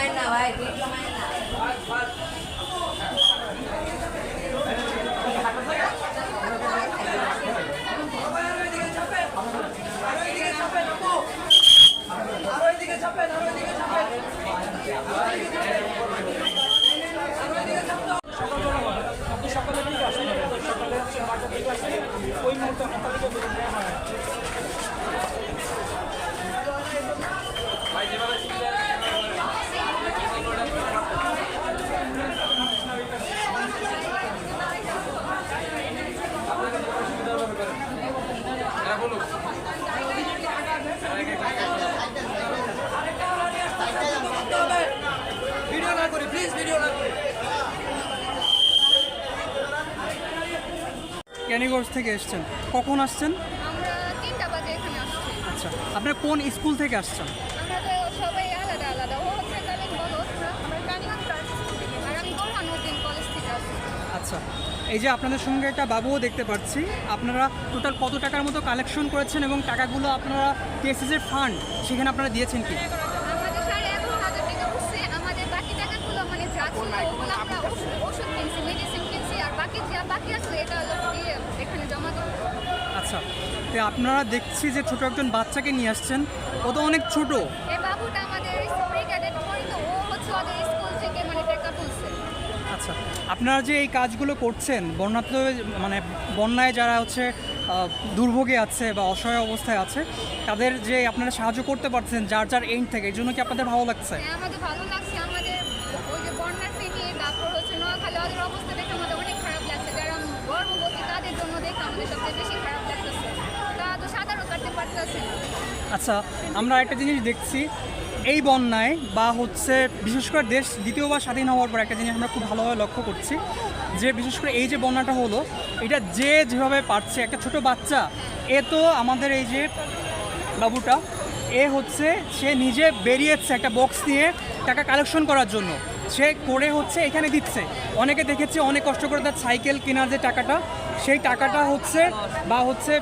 বেশ জমায় ক্যানিগঞ্জ থেকে এসছেন? কখন আসছেন? আচ্ছা আপনার কোন স্কুল থেকে আসছেন? আচ্ছা এই যে আপনাদের সঙ্গে একটা বাবুও দেখতে পাচ্ছি। আপনারা টোটাল কত টাকার মতো কালেকশন করেছেন এবং টাকাগুলো আপনারা টিএসএসের ফান্ড সেখানে আপনারা দিয়েছেন কি? মানে বাকি যা বাকি আসলে এটা হলো আচ্ছা তো আপনারা দেখছি যে ছোট একজন বাচ্চাকে নিয়ে আসছেন। ও তো অনেক ছোট। মানে আচ্ছা আপনারা যে এই কাজগুলো করছেন বন্যাত মানে বন্যায় যারা হচ্ছে দুর্ভোগে আছে বা অসহায় অবস্থায় আছে তাদের যে আপনারা সাহায্য করতে পারছেন যার যার এন্ড থেকে এই জন্য কি আপনাদের ভালো লাগছে? হ্যাঁ, আমাদের ভালো লাগছে আমাদের ওই যে বন্যার ফেনি তারপর হচ্ছে নোয়াখালী ওদের অবস্থা দেখে আমাদের অনেক খারাপ লাগছে যারা গর্ভবতী তাদের জন্য দেখে আমাদের সবচেয়ে বেশি খারাপ লাগতেছে তারা তো সাঁতারও কাটতে পারতেছে না। আচ্ছা আমরা একটা জিনিস দেখছি, এই বন্যায় বা হচ্ছে বিশেষ করে দেশ দ্বিতীয়বার স্বাধীন হওয়ার পর একটা জিনিস আমরা খুব ভালোভাবে লক্ষ্য করছি, যে বিশেষ করে এই যে বন্যাটা হলো, এটা যে যেভাবে পারছে, একটা ছোট বাচ্চা, এ তো আমাদের এই যে বাবুটা, এ হচ্ছে সে নিজে বেরিয়েছে একটা বক্স নিয়ে টাকা কালেকশন করার জন্য। সে করে হচ্ছে এখানে দিচ্ছে। অনেকে দেখেছে, অনেক কষ্ট করে তার সাইকেল কেনার যে টাকাটা, সেই টাকাটা হচ্ছে বা হচ্ছে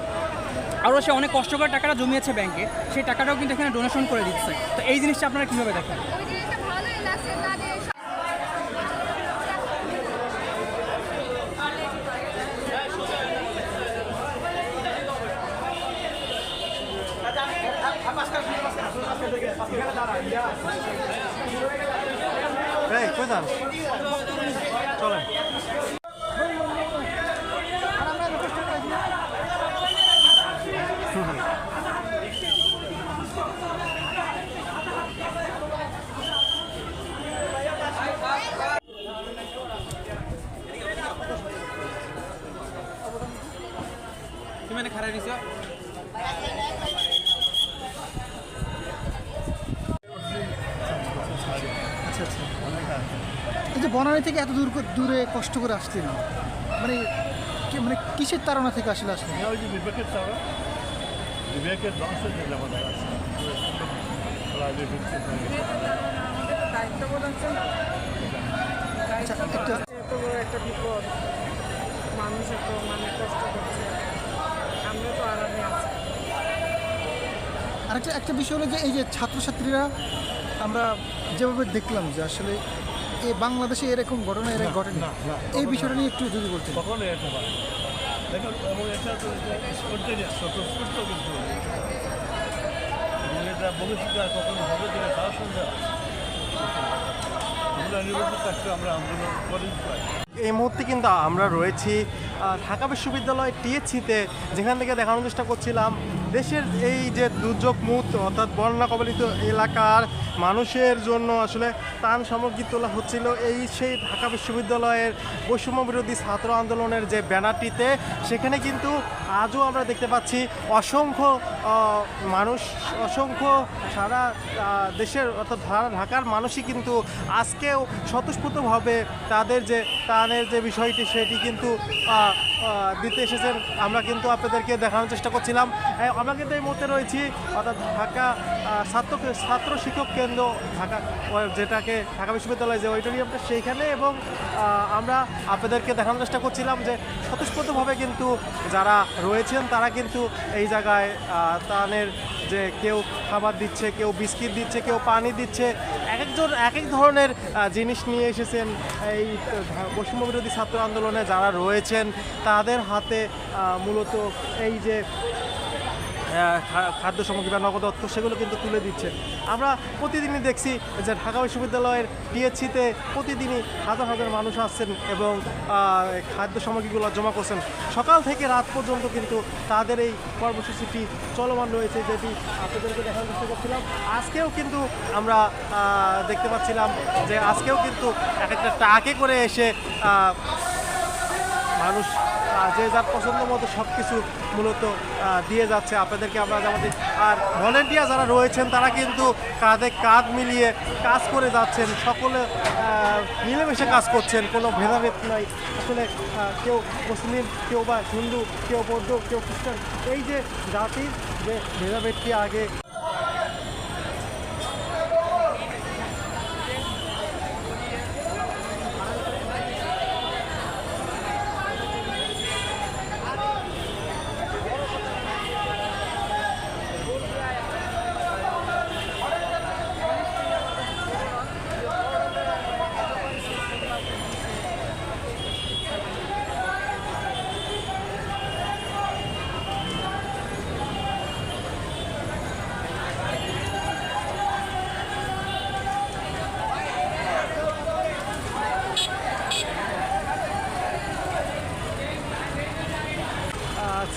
আরও সে অনেক কষ্ট করে টাকাটা জমিয়েছে ব্যাংকে, সেই টাকাটাও কিন্তু এখানে ডোনেশন করে দিচ্ছে। তো এই জিনিসটা আপনারা কীভাবে দেখেন? চলেন। তুমি মানে খারাপ দিছো? আচ্ছা আচ্ছা। এই যে বনানী থেকে এত দূর দূরে কষ্ট করে আসছেন মানে কি- মানে কিসের তাড়না থেকে আসলে আসলেন ওই যে বিবেকের বিবেকের ধ্বংসের যে আমাদের আছে প্রায় বিভক্তি হয়ে গেছে। আচ্ছা একটা বিপদ মানুষ এত মানে কষ্ট করছে। আমরা তো আরামে আছি। আরেকটা একটা বিষয় হলো যে এই যে ছাত্রছাত্রীরা আমরা যেভাবে দেখলাম যে আসলে এই বাংলাদেশে এরকম ঘটনা এর ঘটেনি। এই বিষয়টা নিয়ে একটু যদি বলতেন। কখনো এটা পারে দেখুন এবং এটা তো কন্টিনিউস স্বতঃস্ফূর্ত কিন্তু এবং এটা ভবিষ্যতে আর কখনো হবে কিনা তার সন্দেহ আমরা নির্বাচিত আমরা আন্দোলন করি এই মুহূর্তে কিন্তু আমরা রয়েছি ঢাকা বিশ্ববিদ্যালয় টিএসসিতে, যেখান থেকে দেখানোর চেষ্টা করছিলাম, দেশের এই যে দুর্যোগ মুহূর্ত, অর্থাৎ বন্যা কবলিত এলাকার মানুষের জন্য আসলে ত্রাণ সামগ্রী তোলা হচ্ছিল এই সেই ঢাকা বিশ্ববিদ্যালয়ের বৈষম্য বিরোধী ছাত্র আন্দোলনের যে ব্যানারটিতে। সেখানে কিন্তু আজও আমরা দেখতে পাচ্ছি অসংখ্য মানুষ, অসংখ্য সারা দেশের অর্থাৎ ঢাকার মানুষই কিন্তু আজকেও স্বতঃস্ফূর্তভাবে তাদের যে ত্রাণের যে বিষয়টি সেটি কিন্তু দিতে এসেছেন। আমরা কিন্তু আপনাদেরকে দেখানোর চেষ্টা করছিলাম। আমরা কিন্তু এই মুহূর্তে রয়েছি অর্থাৎ ঢাকা ছাত্র ছাত্র শিক্ষক কেন্দ্র ঢাকা যেটাকে ঢাকা বিশ্ববিদ্যালয় যে অডিটোরিয়ামটা সেইখানে এবং আমরা আপনাদেরকে দেখানোর চেষ্টা করছিলাম যে স্বতঃস্ফূর্তভাবে কিন্তু যারা রয়েছেন, তারা কিন্তু এই জায়গায় ত্রাণের যে কেউ খাবার দিচ্ছে, কেউ বিস্কিট দিচ্ছে, কেউ পানি দিচ্ছে এক একজন এক এক ধরনের জিনিস নিয়ে এসেছেন এই পশ্চিমবঙ্গ বিরোধী ছাত্র আন্দোলনে যারা রয়েছেন, তাদের হাতে মূলত এই যে খাদ্য সামগ্রী বা নগদ অর্থ সেগুলো কিন্তু তুলে দিচ্ছে আমরা প্রতিদিনই দেখছি যে ঢাকা বিশ্ববিদ্যালয়ের টিএসসিতে প্রতিদিনই হাজার হাজার মানুষ আসছেন এবং খাদ্য সামগ্রীগুলো জমা করছেন। সকাল থেকে রাত পর্যন্ত কিন্তু তাদের এই কর্মসূচিটি চলমান রয়েছে যেটি আপনাদেরকে দেখার চেষ্টা করছিলাম। আজকেও কিন্তু আমরা দেখতে পাচ্ছিলাম যে আজকেও কিন্তু এক একটা টাকে করে এসে মানুষ যে যার পছন্দ মতো সব কিছু মূলত দিয়ে যাচ্ছে। আপনাদেরকে আমরা যেমন। আর ভলেন্টিয়ার যারা রয়েছেন, তারা কিন্তু কাঁধে কাঁধ মিলিয়ে কাজ করে যাচ্ছেন। সকলে মিলেমিশে কাজ করছেন। কোনো ভেদাভেদ নাই। আসলে কেউ মুসলিম, কেউ বা হিন্দু, কেউ বৌদ্ধ, কেউ খ্রিস্টান। এই যে জাতির যে ভেদাভেদটি আগে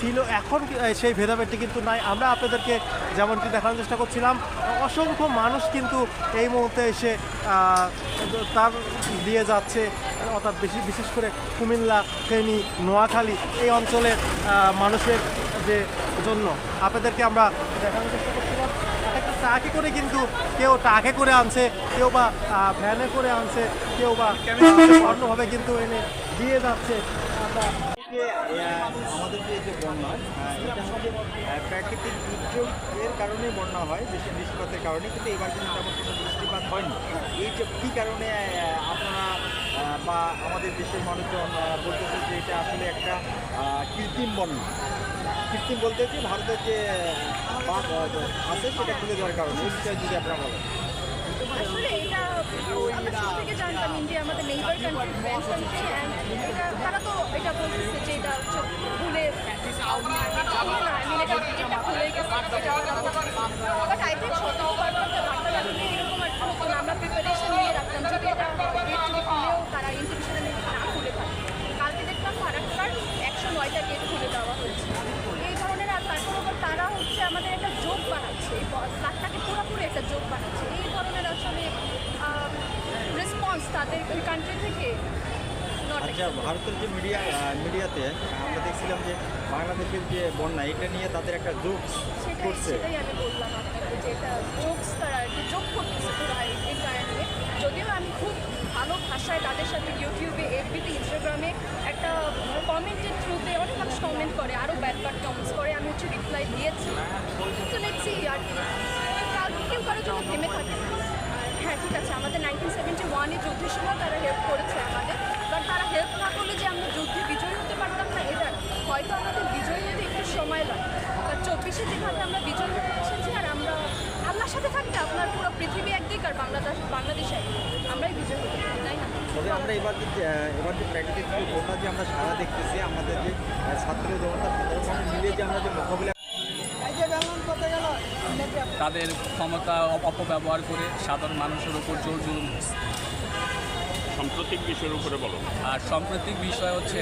ছিল এখন সেই ভেদাভেদটি কিন্তু নাই। আমরা আপনাদেরকে যেমনটি দেখানোর চেষ্টা করছিলাম অসংখ্য মানুষ কিন্তু এই মুহূর্তে এসে তার দিয়ে যাচ্ছে অর্থাৎ বেশি বিশেষ করে কুমিল্লা ফেনী নোয়াখালী এই অঞ্চলের মানুষের যে জন্য। আপনাদেরকে আমরা দেখানোর চেষ্টা করছিলাম। এক একটা ট্রাকে করে কিন্তু কেউ ট্রাকে করে আনছে কেউ বা ভ্যানে করে আনছে কেউ বা অন্যভাবে কিন্তু এনে দিয়ে যাচ্ছে। আমরা আহ, আমাদের যে যে বন্যা এটা হচ্ছে প্রাকৃতিক দুর্যোগের কারণে বন্যা হয় বেশি বৃষ্টিপাতের কারণে কিন্তু এবার কিন্তু তেমন কোনো বৃষ্টিপাত হয়নি। এই যে কী কারণে আপনারা বা আমাদের দেশের মানুষজন বলতেছে যে এটা আসলে একটা কৃত্রিম বন্যা। কৃত্রিম বলতে যে ভারতের যে আছে সেটা খুলে দেওয়ার কারণে এই বিষয়ে যদি আপনারা বলেন। আসলে এটা আমরা শুরু থেকে জানতাম ইন্ডিয়া আমাদের নেইবার কান্ট্রি ফ্রেন্ড কান্ট্রি এটা, তারা তো এটা বলতেছে যে এটা হচ্ছে ভুলে বাট আই থিঙ্ক সত্যি বার্তা লাগলে আমরা প্রিপারেশন নিয়ে রাখতাম যদি এটা খুলেও তারা ইনস্টিটিউশনে না খুলে থাকে কালকে দেখলাম ফারাক্কার একশো নয়টা গেট খুলে দেওয়া হয়েছে। এই ধরনের আর তারপর তারা হচ্ছে আমাদের একটা যোগ বানাচ্ছে। এই ফ্ল্যাটটাকে পুরোপুরি একটা যোগ বানাচ্ছে। রেসপন্স তাদের ওই কান্ট্রি থেকে? আচ্ছা ভারতের যে মিডিয়া মিডিয়াতে আমরা দেখছিলাম যে বাংলাদেশের যে বন্যা এটা নিয়ে তাদের একটা জোক সেটাই করছে। সেটাই আমি বললাম আপনাকে যে এটা জোকস তারা আর কি যোগ করতেছে পুরো এই কারণে। যদিও আমি খুব ভালো ভাষায় তাদের সাথে ইউটিউবে এফবিতে ইনস্টাগ্রামে একটা কমেন্টের থ্রুতে অনেক মানুষ কমেন্ট করে আরও ব্যাড ব্যাড কমেন্টস করে আমি হচ্ছে রিপ্লাই দিয়েছি। তো লেটসি আর কি কাল কেউ কারোর জন্য থেমে থাকে হ্যাঁ ঠিক আছে। আমাদের নাইনটিন সেভেন্টি ওয়ানে যুদ্ধের সময় তারা হেল্প করেছে আমাদের। বাট তারা হেল্প না করলে যে আমরা যুদ্ধে বিজয়ী হতে পারতাম না, এটা হয়তো আমাদের বিজয়ী হতে একটু সময় লাগে। আর চব্বিশে যেভাবে আমরা বিজয়ী হতে এসেছি আর আমরা, আল্লাহর সাথে থাকতে আপনার পুরো পৃথিবী একদিক আর বাংলাদেশ বাংলাদেশ আমরাই বিজয়ী হতে তাই না? আমরা এবার যে এবার যে প্র্যাকটিস যে আমরা সারা দেখতেছি, আমাদের যে ছাত্র জনতা মিলে যে আমরা যে মোকাবিলা তাদের ক্ষমতা অপব্যবহার করে সাধারণ মানুষের উপর জোর জুলুম সাম্প্রতিক বিষয়ের উপরে বলো। আর সাম্প্রতিক বিষয় হচ্ছে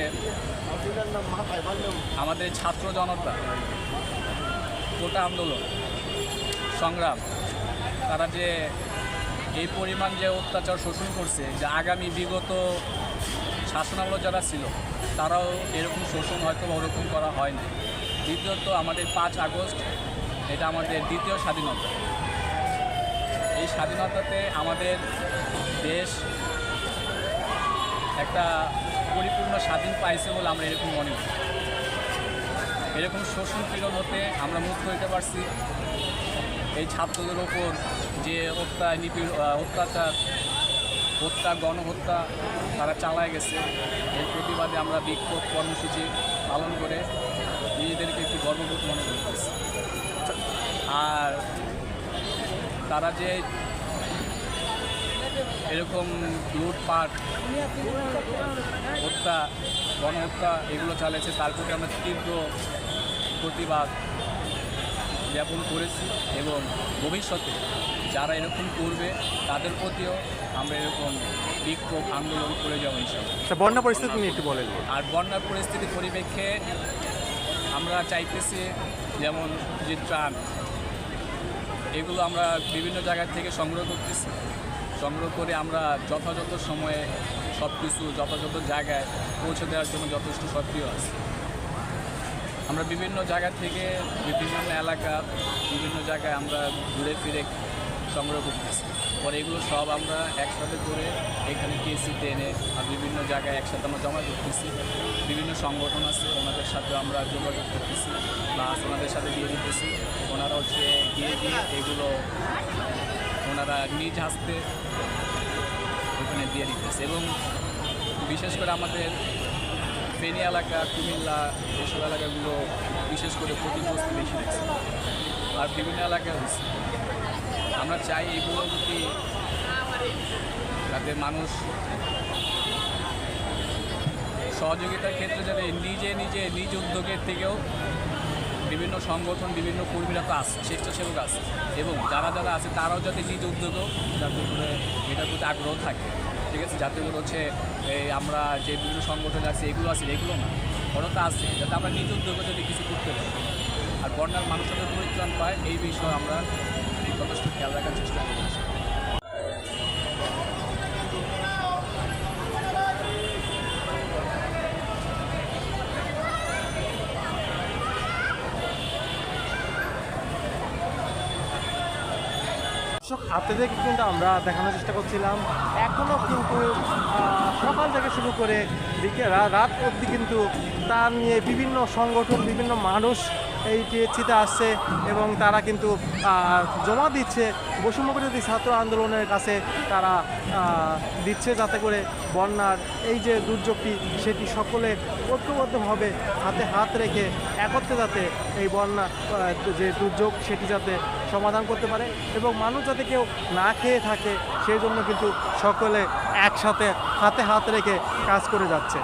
আমাদের ছাত্র জনতা কোটা আন্দোলন সংগ্রাম তারা যে এই পরিমাণ যে অত্যাচার শোষণ করছে যে আগামী বিগত শাসনামল যারা ছিল তারাও এরকম শোষণ হয়তো ওরকম করা হয়নি। দ্বিতীয়ত আমাদের পাঁচ আগস্ট এটা আমাদের দ্বিতীয় স্বাধীনতা। এই স্বাধীনতাতে আমাদের দেশ একটা পরিপূর্ণ স্বাধীন পাইছে বলে আমরা এরকম মনে করি। এরকম শোষণ পীড়ন হতে আমরা মুক্ত হইতে পারছি। এই ছাত্রদের ওপর যে হত্যা, নিপীড় অত্যাচার, হত্যা, গণহত্যা তারা চালায় গেছে। এর প্রতিবাদে আমরা বিক্ষোভ কর্মসূচি পালন করে নিজেদেরকে একটু গর্ববোধ মনে করতেছি। আর তারা যে এরকম লুটপাট হত্যা গণহত্যা এগুলো চালিয়েছে তার প্রতি আমরা তীব্র প্রতিবাদ জ্ঞাপন করেছি এবং ভবিষ্যতে যারা এরকম করবে তাদের প্রতিও আমরা এরকম বিক্ষোভ আন্দোলন করে যাব ইনশাল্লাহ আচ্ছা, বন্যা পরিস্থিতি নিয়ে একটু বলেন। আর বন্যার পরিস্থিতির পরিপ্রেক্ষে আমরা চাইতেছি যেমন যে ত্রাণ এগুলো আমরা বিভিন্ন জায়গা থেকে সংগ্রহ করতেছি। সংগ্রহ করে আমরা যথাযথ সময়ে সব কিছু যথাযথ জায়গায় পৌঁছে দেওয়ার জন্য যথেষ্ট সক্রিয় আছি। আমরা বিভিন্ন জায়গা থেকে বিভিন্ন এলাকা, বিভিন্ন জায়গায় আমরা ঘুরে ফিরে সংগ্রহ করতেছি। পরে এগুলো সব আমরা একসাথে করে এখানে টিএসিতে এনে আর বিভিন্ন জায়গায় একসাথে আমরা জমা করতেছি। বিভিন্ন সংগঠন আছে, ওনাদের সাথে আমরা যোগাযোগ করতেছি। প্লাস ওনাদের সাথে দিয়ে দিতেছি। ওনারা হচ্ছে গিয়ে দিয়ে এগুলো ওনারা নিজ হাসতে ওখানে দিয়ে দিতেছে। এবং বিশেষ করে আমাদের ফেনী এলাকা, কুমিল্লা এসব এলাকাগুলো বিশেষ করে ক্ষতিগ্রস্ত বেশি হয়েছে আর বিভিন্ন এলাকায় হচ্ছে। আমরা চাই এগুলো যদি যাতে মানুষ সহযোগিতার ক্ষেত্রে যাতে নিজে নিজে নিজ উদ্যোগের থেকেও বিভিন্ন সংগঠন, বিভিন্ন কর্মীরা তো আছে স্বেচ্ছাসেবক আছে এবং যারা যারা আছে তারাও যাতে নিজ উদ্যোগও যাতে করে এটার প্রতি আগ্রহ থাকে। ঠিক আছে? যাতে করে হচ্ছে এই আমরা যে বিভিন্ন সংগঠন আছে এগুলো আছে, এগুলো না, ওরা তো আছে যাতে আমরা নিজ উদ্যোগে যদি কিছু করতে পারি। আর বন্যার মানুষের পরিত্রাণ পায়, এই বিষয়ে আমরা যথেষ্ট খেয়াল রাখার চেষ্টা কিন্তু আমরা দেখানোর চেষ্টা করছিলাম। এখনও কিন্তু সকাল থেকে শুরু করে রাত অবধি কিন্তু তা নিয়ে বিভিন্ন সংগঠন, বিভিন্ন মানুষ এই টিএসসিতে আসছে এবং তারা কিন্তু জমা দিচ্ছে। বিরোধী ছাত্র আন্দোলনের কাছে তারা দিচ্ছে যাতে করে বন্যার এই যে দুর্যোগটি, সেটি সকলে ঐক্যবদ্ধভাবে হাতে হাত রেখে একত্রে যাতে এই বন্যা যে দুর্যোগ, সেটি যাতে সমাধান করতে পারে এবং মানুষ যাতে কেউ না খেয়ে থাকে, সেই জন্য কিন্তু সকলে একসাথে হাতে হাত রেখে কাজ করে যাচ্ছে।